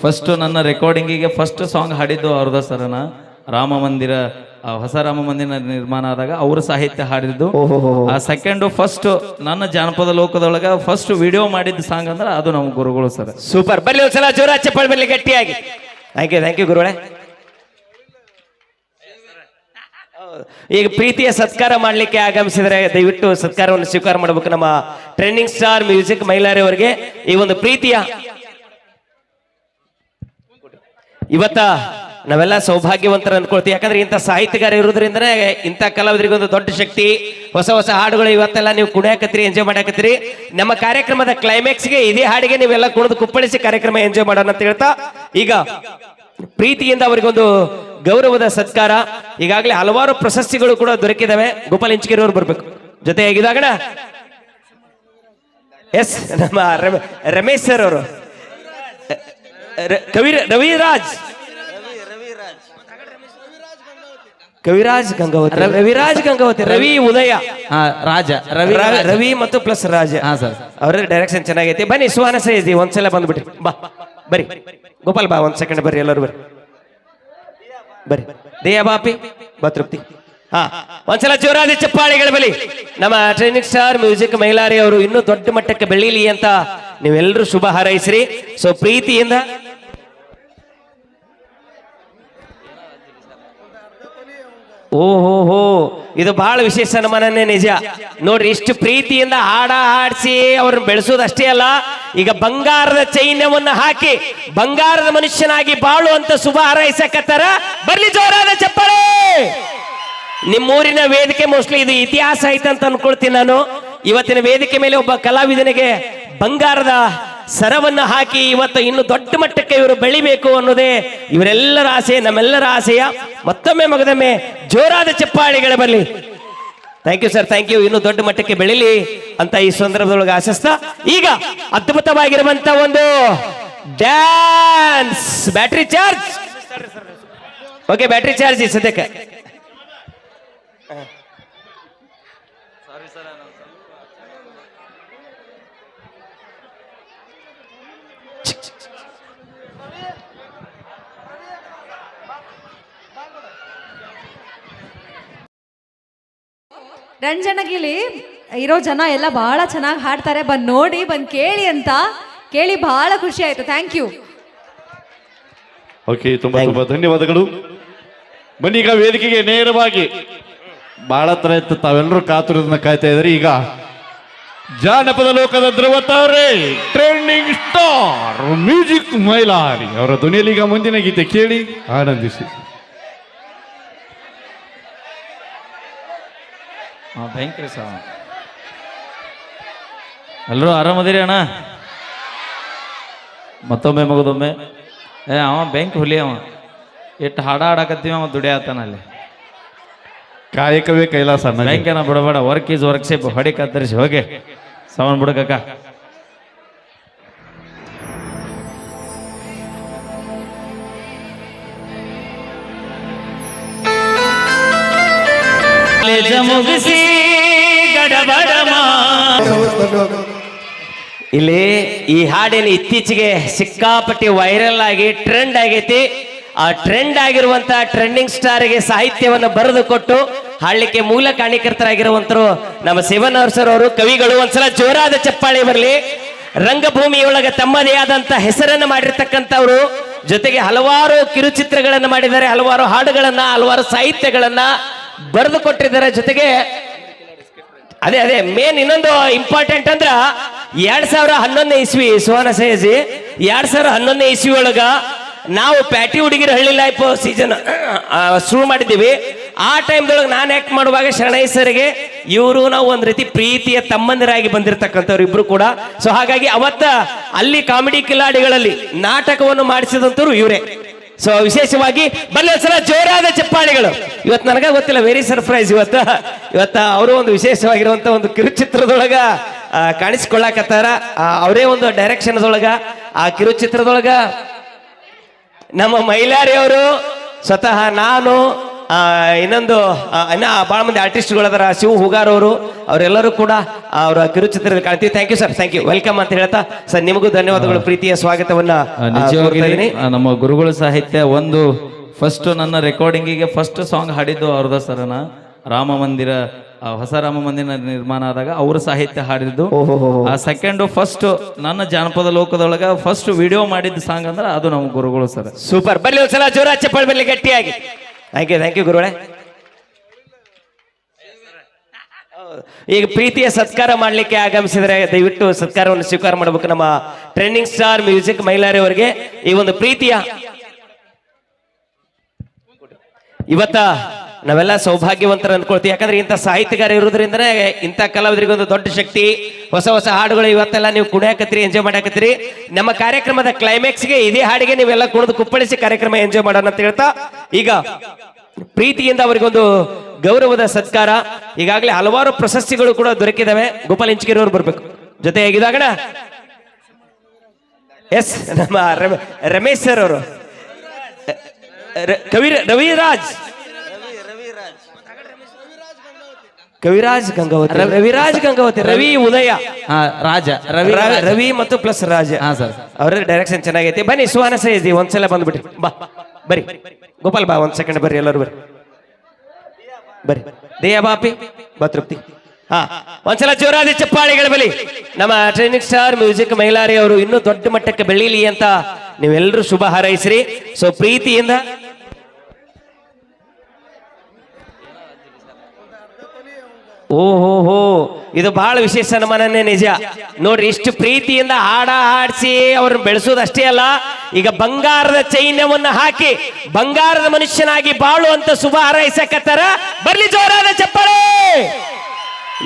First ನನ್ನ ರೆಕಾರ್ಡಿಂಗಿಗೆ first song ಹಾಡಿದ್ದು ಅವ್ರದ ಸರನ ರಾಮ ಮಂದಿರ ಆ, ಹೊಸ ರಾಮ ಮಂದಿರ ನಿರ್ಮಾಣ ಆದಾಗ ಅವ್ರ ಸಾಹಿತ್ಯ ಹಾಡಿದ್ದು. ಆ ಸೆಕೆಂಡ್ ಫಸ್ಟ್ ನನ್ನ ಜಾನಪದ ಲೋಕದೊಳಗ ಫಸ್ಟ್ ವಿಡಿಯೋ ಮಾಡಿದ ಸಾಂಗ್ ಅಂದ್ರೆ ಅದು ನಮ್ಮ ಗುರುಗಳು ಸರ್ ಸೂಪರ್ ಬರ್ಲಿ ಒಂದ್ಸಲ ಜೋರ ಚಪ್ಪಾಳೆ ಬರ್ಲಿ ಗಟ್ಟಿಯಾಗಿ. ಥ್ಯಾಂಕ್ ಯು ಥ್ಯಾಂಕ್ ಯು ಗುರುಗಳೇ. ಈಗ ಪ್ರೀತಿಯ ಸತ್ಕಾರ ಮಾಡ್ಲಿಕ್ಕೆ ಆಗಮಿಸಿದರೆ ದಯವಿಟ್ಟು ಸತ್ಕಾರವನ್ನು ಸ್ವೀಕಾರ ಮಾಡಬೇಕು ನಮ್ಮ ಟ್ರೆಂಡಿಂಗ್ ಸ್ಟಾರ್ ಮ್ಯೂಸಿಕ್ ಅವರಿಗೆ ಈ ಒಂದು ಪ್ರೀತಿಯ ಇವತ್ತ ನಾವೆಲ್ಲ ಸೌಭಾಗ್ಯವಂತರ ಅನ್ಕೊಳ್ತೀವಿ ಯಾಕಂದ್ರೆ ಇಂಥ ಸಾಹಿತ್ಯಗಾರ ಇರೋದ್ರಿಂದ ಇಂಥ ಕಲಾವಿದರಿಗೆ ಒಂದು ದೊಡ್ಡ ಶಕ್ತಿ. ಹೊಸ ಹೊಸ ಹಾಡುಗಳು ಇವತ್ತೆಲ್ಲ ನೀವು ಕುಣಿಯಾಕತ್ತೀರಿ ಎಂಜಾಯ್ ಮಾಡಾಕತ್ತೀರಿ. ನಮ್ಮ ಕಾರ್ಯಕ್ರಮದ ಕ್ಲೈಮ್ಯಾಕ್ಸ್ಗೆ ಇದೇ ಹಾಡಿಗೆ ನೀವೆಲ್ಲ ಕುಣಿದು ಕುಪ್ಪಳಿಸಿ ಕಾರ್ಯಕ್ರಮ ಎಂಜಾಯ್ ಮಾಡೋಣ ಅಂತ ಹೇಳ್ತಾ. ಈಗ ಪ್ರೀತಿಯಿಂದ ಅವರಿಗೊಂದು ಗೌರವದ ಸತ್ಕಾರ. ಈಗಾಗಲೇ ಹಲವಾರು ಪ್ರಶಸ್ತಿಗಳು ಕೂಡ ದೊರಕಿದಾವೆ. ಗೋಪಾಲ್ ಇಂಚಗಿರಿ ಅವರು ಬರ್ಬೇಕು ಜೊತೆಯಾಗಿದಾಗಣ ಎಸ್ ನಮ್ಮ ರಮ- ರಮೇಶ್ ಸರ್ ಅವರು. ಕವಿ ರವಿರಾಜ್. ಕವಿರಾಜ್ ಗಂಗಾವತಿ. ರವಿರಾಜ್ ಗಂಗಾವತಿ ರವಿ ಉದಯ. ರಾಜ. ರವಿ ರವಿ ಮತ್ತು ಪ್ಲಸ್ ರಾಜ. ಹಾ ಸರ್ ಅವರ ಡೈರೆಕ್ಷನ್ ಚೆನ್ನಾಗೈತಿ. ಬನ್ನಿ ಸುಹಾನ ಸೈಜಿ ಒಂದ್ಸಲ ಬಂದ್ಬಿಟ್ರಿ. ಬಾ ಬರಿ. ಗೋಪಾಲ್ ಬಾ ಒಂದ್ ಸೆಕೆಂಡ್ ಬರ್ರಿ ಎಲ್ಲರೂ ಬರ್ರಿ ಬರಿ. ದೇಯ ಬಾಪಿ ಬಾ ತೃಪ್ತಿ ಹಾ ಒಂದ್ಸಲ ಜೋರಾದ ಚಪ್ಪಾಳಿಗಳ ಬಲಿ. ನಮ್ಮ ಟ್ರೈನಿಂಗ್ ಸ್ಟಾರ್ ಮ್ಯೂಸಿಕ್ ಮೈಲಾರಿ ಅವರು ಇನ್ನೂ ದೊಡ್ಡ ಮಟ್ಟಕ್ಕೆ ಬೆಳೀಲಿ ಅಂತ ನೀವೆಲ್ಲರೂ ಶುಭ ಹಾರೈಸ್ರಿ. ಸೊ ಪ್ರೀತಿಯಿಂದ ಓಹೋ ಹೋ ಇದು ಬಹಳ ವಿಶೇಷ ನಮ್ಮನೇ ನಿಜ. ನೋಡ್ರಿ, ಇಷ್ಟು ಪ್ರೀತಿಯಿಂದ ಹಾಡ ಹಾಡಿಸಿ ಅವ್ರನ್ನ ಬೆಳೆಸೋದಷ್ಟೇ ಅಲ್ಲ, ಈಗ ಬಂಗಾರದ ಚೈನ್ಯವನ್ನ ಹಾಕಿ ಬಂಗಾರದ ಮನುಷ್ಯನಾಗಿ ಬಾಳು ಅಂತ ಶುಭ ಹಾರೈಸಕತ್ತಾರ ಬರ್ಲಿ ಜೋರಾದ ಚಪ್ಪಾಳೆ ನಿಮ್ಮೂರಿನ ವೇದಿಕೆ ಮೋಸ್ಟ್ಲಿ ಇದು ಇತಿಹಾಸ ಐತಂತ ಅನ್ಕೊಳ್ತೀನಿ ನಾನು. ಇವತ್ತಿನ ವೇದಿಕೆ ಮೇಲೆ ಒಬ್ಬ ಕಲಾವಿದನಿಗೆ ಬಂಗಾರದ ಸರವನ್ನು ಹಾಕಿ ಇವತ್ತು ಇನ್ನು ದೊಡ್ಡ ಮಟ್ಟಕ್ಕೆ ಇವರು ಬೆಳಿಬೇಕು ಅನ್ನೋದೇ ಇವರೆಲ್ಲರ ಆಸೆ, ನಮ್ಮೆಲ್ಲರ ಆಸೆಯ. ಮತ್ತೊಮ್ಮೆ ಮಗದೊಮ್ಮೆ ಜೋರಾದ ಚಪ್ಪಾಳಿಗಳ ಬರಲಿ thank you sir thank you ಇನ್ನು ದೊಡ್ಡ ಮಟ್ಟಕ್ಕೆ ಬೆಳಿಲಿ ಅಂತ ಈ ಸಂದರ್ಭದೊಳಗೆ ಆಶಿಸ್ತಾ. ಈಗ ಅದ್ಭುತವಾಗಿರುವಂತ ಒಂದು dance battery charge okay battery charge ಸದ್ಯಕ್ಕೆ. ರಂಜನಗಿಲಿ ಇರೋ ಜನ ಎಲ್ಲ ಬಹಳ ಚೆನ್ನಾಗಿ ಹಾಡ್ತಾರೆ. ಬಂದ್ ನೋಡಿ ಬಂದ್ ಕೇಳಿ ಅಂತ ಕೇಳಿ ಬಹಳ ಖುಷಿ ಆಯ್ತು. ಥ್ಯಾಂಕ್ ಯು ಓಕೆ ತುಂಬಾ ತುಂಬಾ ಧನ್ಯವಾದಗಳು. ಬನ್ನಿ ಈಗ ವೇದಿಕೆಗೆ ನೇರವಾಗಿ ಬಹಳ ತರ ಇತ್ತು. ತಾವೆಲ್ಲರೂ ಕಾತುರದನ್ನ ಕಾಯ್ತಾ ಇದ್ರಿ ಈಗ ಜಾನಪದ ಲೋಕದ ಧ್ರುವತಾರೆ ಟ್ರೆಂಡಿಂಗ್ ಸ್ಟಾರ್ ಮ್ಯೂಸಿಕ್ ಮೈಲಾರಿ. ಅವರ ಧ್ವನಿಯಲ್ಲಿ ಈಗ ಮುಂದಿನ ಗೀತೆ ಕೇಳಿ ಆನಂದಿಸಿ. ಹಾ ಭಯಂಕರ ಸಾ ಎಲ್ಲರೂ ಆರಾಮದಿರಿ ಅಣ್ಣ? ಮತ್ತೊಮ್ಮೆ ಮಗದೊಮ್ಮೆ. ಏ ಅವ ಬ್ಯಾಂಕ್ ಹುಲಿ ಅವ. ಎಷ್ಟು ಹಾಡ ಹಾಡಾಕತ್ತೀವಿ ಅವ ದುಡಿಯಾತಾನ ಅಲ್ಲಿ. ಕಾಯಕವೇ ಕೈಲಾಸ ಬ್ಯಾಂಕ್ ಬೆಂಕಿನ ಬಿಡಬೇಡ ವರ್ಕ್ ಈಸ್ ವರ್ಕ್ ಸೇಪ್ ಹೊಡಿ ಕತ್ತರಿಸಿ ಹೋಗಿ. ಸವನ್ ಬಿಡಕಕ್ಕ. ಇಲ್ಲಿ ಈ ಹಾಡಿನ ಇತ್ತೀಚೆಗೆ ಸಿಕ್ಕಾಪಟ್ಟಿ ವೈರಲ್ ಆಗಿ ಟ್ರೆಂಡ್ ಆಗೈತಿ. ಆ ಟ್ರೆಂಡ್ ಆಗಿರುವಂತ ಟ್ರೆಂಡಿಂಗ್ ಸ್ಟಾರ್ಗೆ ಸಾಹಿತ್ಯವನ್ನು ಬರೆದು ಕೊಟ್ಟು ಹಾಡಲಿಕ್ಕೆ ಮೂಲ ಕಾಣಿಕರ್ತರಾಗಿರುವಂತರು ನಮ್ಮ ಶಿವನ್ ಅವರು, ಕವಿಗಳು, ಒಂದ್ಸಲ ಜೋರಾದ ಚಪ್ಪಾಳೆ ಬರಲಿ. ರಂಗಭೂಮಿಯೊಳಗ ತಮ್ಮದೇ ಆದಂತ ಹೆಸರನ್ನು ಮಾಡಿರ್ತಕ್ಕಂಥವ್ರು, ಜೊತೆಗೆ ಹಲವಾರು ಕಿರುಚಿತ್ರಗಳನ್ನು ಮಾಡಿದ್ದಾರೆ, ಹಲವಾರು ಹಾಡುಗಳನ್ನ, ಹಲವಾರು ಸಾಹಿತ್ಯಗಳನ್ನ. ಬರೆದು ಕೊಟ್ಟಿದ್ದಾರೆ ಜೊತೆಗೆ ಅದೇ ಅದೇ ಮೇನ್ ಇನ್ನೊಂದು ಇಂಪಾರ್ಟೆಂಟ್ ಅಂದ್ರ ಎರಡ್ ಸಾವಿರ ಹನ್ನೊಂದನೇ ಇಸ್ವಿ, ಸುವರ್ಣ ಸಹಜಿ, ಎರಡ್ ಸಾವಿರ ಹನ್ನೊಂದನೇ ಇಸ್ವಿ ಒಳಗ ನಾವು ಪ್ಯಾಟಿ ಹುಡುಗಿರ ಹಳ್ಳಿ ಲೈಫ್ ಸೀಸನ್ ಶುರು ಮಾಡಿದ್ದೀವಿ. ಆ ಟೈಮ್ದೊಳಗೆ ನಾನು ಆಕ್ಟ್ ಮಾಡುವಾಗ ಶರಣೈ ಸರ್ಗೆ ಇವರು ನಾವು ಒಂದು ರೀತಿ ಪ್ರೀತಿಯ ತಮ್ಮಂದಿರಾಗಿ ಬಂದಿರತಕ್ಕಂಥವ್ರು ಇಬ್ರು ಕೂಡ. ಸೊ ಹಾಗಾಗಿ ಅವತ್ತ ಅಲ್ಲಿ ಕಾಮಿಡಿ ಕಿಲಾಡಿಗಳಲ್ಲಿ ನಾಟಕವನ್ನು ಮಾಡಿಸಿದಂಥವ್ರು ಇವರೇ. ಸೊ ವಿಶೇಷವಾಗಿ ಬಲ್ಲ ಸಲ ಜೋರಾದ ಚಪ್ಪಾಳಿಗಳು. ಇವತ್ತು ನನಗ ಗೊತ್ತಿಲ್ಲ ವೆರಿ ಸರ್ಪ್ರೈಸ್ ಇವತ್ತ. ಇವತ್ತ ಅವರು ಒಂದು ವಿಶೇಷವಾಗಿರುವಂತ ಒಂದು ಕಿರುಚಿತ್ರದೊಳಗ ಕಾಣಿಸ್ಕೊಳ್ಳಾಕತ್ತಾರ. ಅವರೇ ಒಂದು ಡೈರೆಕ್ಷನ್ದೊಳಗ ಆ ಕಿರುಚಿತ್ರದೊಳಗ ನಮ್ಮ ಮೈಲಾರಿ ಅವರು ಸ್ವತಃ ನಾನು ಇನ್ನೊಂದು ಆ, ಇನ್ನ ಭಾಳ ಮಂದಿ ಆರ್ಟಿಸ್ಟ್ಗಳದಾರ ಶಿವ ಹುಗಾರ್ ಅವರು ಅವರೆಲ್ಲರೂ ಕೂಡ ಅವರ ಕಿರುಚಿತ್ರದಲ್ಲಿ ಕಾಣ್ತೀವಿ. Thank you sir thank you welcome ಅಂತ ಹೇಳ್ತಾ ಸರ್ ನಿಮಗೂ ಧನ್ಯವಾದಗಳು. ಪ್ರೀತಿಯ ಸ್ವಾಗತವನ್ನ ನಿಜವಾಗಿ ನಮ್ಮ ಗುರುಗಳ ಸಾಹಿತ್ಯ ಒಂದು ಫಸ್ಟ್ ನನ್ನ ರೆಕಾರ್ಡಿಂಗಿಗೆ ಫಸ್ಟ್ ಸಾಂಗ್ ಹಾಡಿದ್ದು ಅವ್ರದ ಸರನ ರಾಮ ಮಂದಿರ ಹೊಸ ರಾಮ ಮಂದಿರ ನಿರ್ಮಾಣ ಆದಾಗ ಅವ್ರ ಸಾಹಿತ್ಯ ಹಾಡಿದ್ದು. ಆ ಸೆಕೆಂಡ್ ಫಸ್ಟ್ ನನ್ನ ಜಾನಪದ ಲೋಕದೊಳಗ ಫಸ್ಟ್ ವಿಡಿಯೋ ಮಾಡಿದ ಸಾಂಗ್ ಅಂದ್ರೆ ಅದು ನಮ್ಮ ಗುರುಗಳು ಸರ್ ಸೂಪರ್ ಬರ್ಲಿ ಒಂದ್ಸಲ ಜೋರ ಚಪ್ಪಾಳೆ ಬರ್ಲಿ ಗಟ್ಟಿಯಾಗಿ. ಥ್ಯಾಂಕ್ ಯು ಥ್ಯಾಂಕ್ ಯು ಗುರುಗಳೇ. ಈಗ ಪ್ರೀತಿಯ ಸತ್ಕಾರ ಮಾಡ್ಲಿಕ್ಕೆ ಆಗಮಿಸಿದರೆ ದಯವಿಟ್ಟು ಸತ್ಕಾರವನ್ನು ಸ್ವೀಕಾರ ಮಾಡಬೇಕು ನಮ್ಮ ಟ್ರೆಂಡಿಂಗ್ ಸ್ಟಾರ್ ಮ್ಯೂಸಿಕ್ ಅವರಿಗೆ. ಈ ಒಂದು ಪ್ರೀತಿಯ ಇವತ್ತ ನಾವೆಲ್ಲ ಸೌಭಾಗ್ಯವಂತರ ಅನ್ಕೊಳ್ತೀವಿ ಯಾಕಂದ್ರೆ ಇಂಥ ಸಾಹಿತ್ಯಗಾರ ಇರೋದ್ರಿಂದನೇ ಇಂಥ ಕಲಾವಿದರಿಗೆ ಒಂದು ದೊಡ್ಡ ಶಕ್ತಿ. ಹೊಸ ಹೊಸ ಹಾಡುಗಳು ಇವತ್ತೆಲ್ಲ ನೀವು ಕುಣಿಯಾಕತ್ತೀರಿ ಎಂಜಾಯ್ ಮಾಡಾಕತ್ತೀರಿ. ನಮ್ಮ ಕಾರ್ಯಕ್ರಮದ ಕ್ಲೈಮ್ಯಾಕ್ಸ್ಗೆ ಇದೇ ಹಾಡಿಗೆ ನೀವೆಲ್ಲ ಕುಣಿದು ಕುಪ್ಪಳಿಸಿ ಕಾರ್ಯಕ್ರಮ ಎಂಜಾಯ್ ಮಾಡೋಣ ಅಂತ ಹೇಳ್ತಾ, ಈಗ ಪ್ರೀತಿಯಿಂದ ಅವರಿಗೊಂದು ಗೌರವದ ಸತ್ಕಾರ. ಈಗಾಗಲೇ ಹಲವಾರು ಪ್ರಶಸ್ತಿಗಳು ಕೂಡ ದೊರಕಿದಾವೆ. ಗೋಪಾಲ್ ಇಂಚಿಗಿರಿ ಬರ್ಬೇಕು. ಜೊತೆಯಾಗಿದ್ದಾಗಣ ಎಸ್, ನಮ್ಮ ರಮ- ರಮೇಶ್ ಸರ್ ಅವರು. ಕವಿ ರವಿರಾಜ್. ಕವಿರಾಜ್ ಗಂಗಾವತಿ. ರವಿರಾಜ್ ಗಂಗಾವತಿ ರವಿ ಉದಯ. ಹಾ ರಾಜ. ರವಿ ರವಿ ಮತ್ತು ಪ್ಲಸ್ ರಾಜ. ಹಾ ಸರ್ ಅವರ ಡೈರೆಕ್ಷನ್ ಚೆನ್ನಾಗೈತಿ. ಬನ್ನಿ ಸುಹಾನ ಸೈಜಿ ಒಂದ್ಸಲ ಬಂದ್ಬಿಟ್ರಿ ಬಾ ಬರಿ. ಗೋಪಾಲ್ ಬಾ ಒಂದ್ ಸೆಕೆಂಡ್ ಬರ್ರಿ ಎಲ್ಲರೂ ಬರ್ರಿ ಬರಿ. ದೇಯ ಬಾಪಿ ಬಾ ತೃಪ್ತಿ ಹಾ ಒಂದ್ಸಲ ಜೋರಾದಿ ಚಪ್ಪಾಳಿಗಳ ಬಲಿ. ನಮ್ಮ ಟ್ರೈನಿಂಗ್ ಸ್ಟಾರ್ ಮ್ಯೂಸಿಕ್ ಮೈಲಾರಿ ಅವರು ಇನ್ನೂ ದೊಡ್ಡ ಮಟ್ಟಕ್ಕೆ ಬೆಳೀಲಿ ಅಂತ ನೀವೆಲ್ಲರೂ ಶುಭ ಹಾರೈಸ್ರಿ. ಸೊ ಪ್ರೀತಿಯಿಂದ ಓಹೋ ಹೋ ಇದು ಬಹಳ ವಿಶೇಷ ಸನ್ಮಾನನೇ ನಿಜ. ನೋಡ್ರಿ, ಇಷ್ಟು ಪ್ರೀತಿಯಿಂದ ಹಾಡ ಹಾಡಿಸಿ ಅವ್ರನ್ನ ಬೆಳೆಸೋದಷ್ಟೇ ಅಲ್ಲ, ಈಗ ಬಂಗಾರದ ಚೈನ್ಯವನ್ನ ಹಾಕಿ ಬಂಗಾರದ ಮನುಷ್ಯನಾಗಿ ಬಾಳು ಅಂತ ಶುಭ ಹಾರೈಸಕತ್ತಾರ, ಬರ್ಲಿ ಜೋರಾದ ಚಪ್ಪಾಳೆ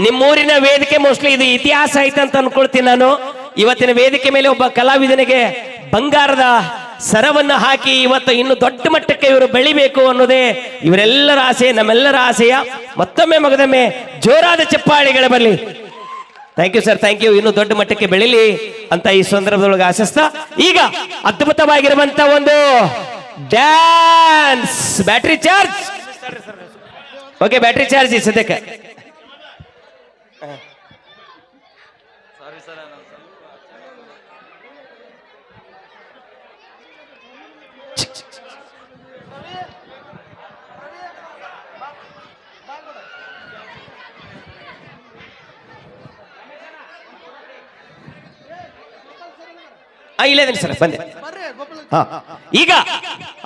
ನಿಮ್ಮೂರಿನ ವೇದಿಕೆ ಮೋಸ್ಟ್ಲಿ ಇದು ಇತಿಹಾಸ ಐತೆ ಅಂತ ಅನ್ಕೊಳ್ತೀನಿ ನಾನು. ಇವತ್ತಿನ ವೇದಿಕೆ ಮೇಲೆ ಒಬ್ಬ ಕಲಾವಿದನಿಗೆ ಬಂಗಾರದ ಸರವನ್ನ ಹಾಕಿ ಇವತ್ತು ಇನ್ನು ದೊಡ್ಡ ಮಟ್ಟಕ್ಕೆ ಇವರು ಬೆಳಿಬೇಕು ಅನ್ನೋದೇ ಇವರೆಲ್ಲರ ಆಸೆ, ನಮ್ಮೆಲ್ಲರ ಆಸೆಯ. ಮತ್ತೊಮ್ಮೆ ಮಗದೊಮ್ಮೆ ಜೋರಾದ ಚಪ್ಪಾಳಿಗಳ ಬರಲಿ. Thank you sir thank you ಇನ್ನು ದೊಡ್ಡ ಮಟ್ಟಕ್ಕೆ ಬೆಳಿಲಿ ಅಂತ ಈ ಸಂದರ್ಭದೊಳಗೆ ಆಶಿಸ್ತಾ, ಈಗ ಅದ್ಭುತವಾಗಿರುವಂತ ಒಂದು dance battery charge okay battery charge ಸದ್ಯಕ್ಕೆ. ಇಲ್ಲೇ ಸರ್ ಬಂದೆ. ಈಗ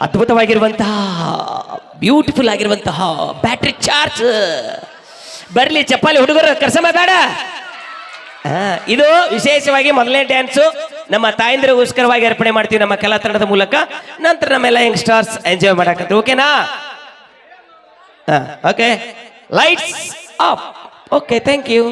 ಅದ್ಭುತವಾಗಿರುವಂತಹ ಬ್ಯೂಟಿಫುಲ್ ಆಗಿರುವಂತಹ ಬ್ಯಾಟ್ರಿ ಚಾರ್ಜ್ ಬರ್ಲಿ ಚಪ್ಪಾಲಿ ಹುಡುಗರು ಕರ್ಸಮ ಬೇಡ. ಇದು ವಿಶೇಷವಾಗಿ ಮೊದಲನೇ ಡ್ಯಾನ್ಸು ನಮ್ಮ ತಾಯಂದ್ರಿಗೋಸ್ಕರವಾಗಿ ಅರ್ಪಣೆ ಮಾಡ್ತೀವಿ ನಮ್ಮ ಕಲಾ ತಂಡದ ಮೂಲಕ. ನಂತರ ನಮ್ಮೆಲ್ಲ ಯಂಗ್ಸ್ಟರ್ಸ್ ಎಂಜಾಯ್ ಮಾಡಕತ್ತೆ ಓಕೆನಾ okay lights off okay thank you